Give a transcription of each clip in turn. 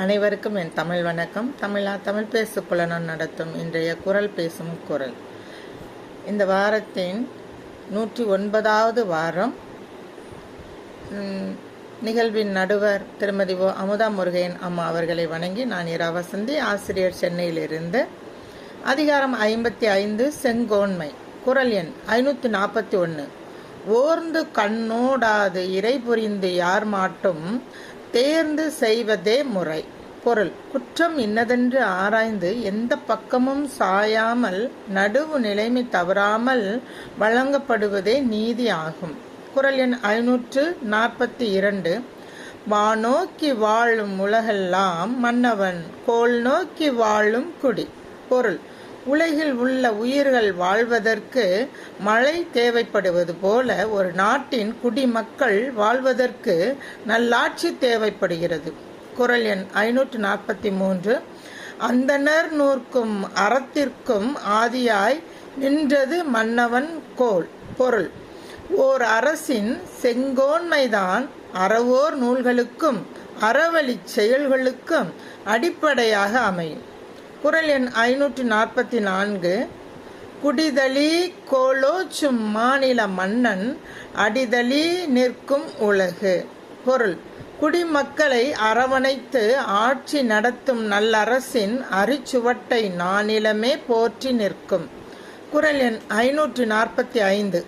அனைவருக்கும் என் தமிழ் வணக்கம். தமிழா தமிழ் பேசு புலனம் நடத்தும் இன்றைய குரல் பேசும் குரல். இந்த வாரத்தின் நூற்றி ஒன்பதாவது வாரம் நிகழ்வின் நடுவர் திருமதி ஓ அமுதா முருகையன் அம்மா அவர்களை வணங்கி நான் இரா வசந்தி ஆசிரியர் சென்னையிலிருந்து அதிகாரம் ஐம்பத்தி ஐந்து செங்கோன்மை குரல் எண் ஐநூற்றி நாற்பத்தி ஒன்று ஓர்ந்து கண்ணோடாது இறை புரிந்து யார் மாட்டும் தேர்ந்து செய்வதே முறை. பொருள் குற்றம் இன்னதென்று ஆராய்ந்து எந்த பக்கமும் சாயாமல் நடுவு நிலைமை தவறாமல் வழங்கப்படுவதே நீதி ஆகும். குரல் எண் ஐநூற்று நாற்பத்தி இரண்டு. வானோக்கி வாழும் உலகெல்லாம் மன்னவன் கோல் நோக்கி வாழும் குடி. பொருள் உலகில் உள்ள உயிர்கள் வாழ்வதற்கு மழை தேவைப்படுவது போல ஒரு நாட்டின் குடிமக்கள் வாழ்வதற்கு நல்லாட்சி தேவைப்படுகிறது. குரல் எண் ஐநூற்று நாற்பத்தி மூன்று. அந்தனர் நூற்கும் அறத்திற்கும் ஆதியாய் நின்றது மன்னவன் கோல் பொருள். ஓர் அரசின் செங்கோன்மைதான் அறவோர் நூல்களுக்கும் அறவழிச் செயல்களுக்கும் அடிப்படையாக அமையும். குரல் எண் ஐநூற்று நாற்பத்தி நான்கு. குடிதளி கோலோச்சும் மாநில மன்னன் அடிதளி நிற்கும் உலகு. பொருள். குடிமக்களை அரவணைத்து ஆட்சி நடத்தும் நல்லரசின் அரிச்சுவட்டை நானிலமே போற்றி நிற்கும். குரல் எண் ஐநூற்று நாற்பத்தி ஐந்து.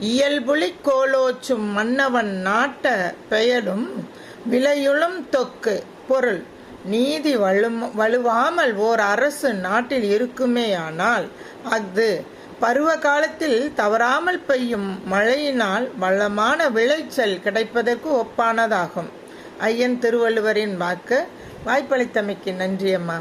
இயல்புலி கோலோச்சும் மன்னவன் நாட்ட பெயரும் விலையுளும் தொக்கு. பொருள். நீதி வலும் வலுவாமல் ஓர் அரசு நாட்டில் இருக்குமேயானால் அது பருவ காலத்தில் தவறாமல் பெய்யும் மழையினால் வளமான விளைச்சல் கிடைப்பதற்கு ஒப்பானதாகும். ஐயன் திருவள்ளுவரின் வாக்கு. வாய்ப்பளித்தமைக்கு நன்றியம்மா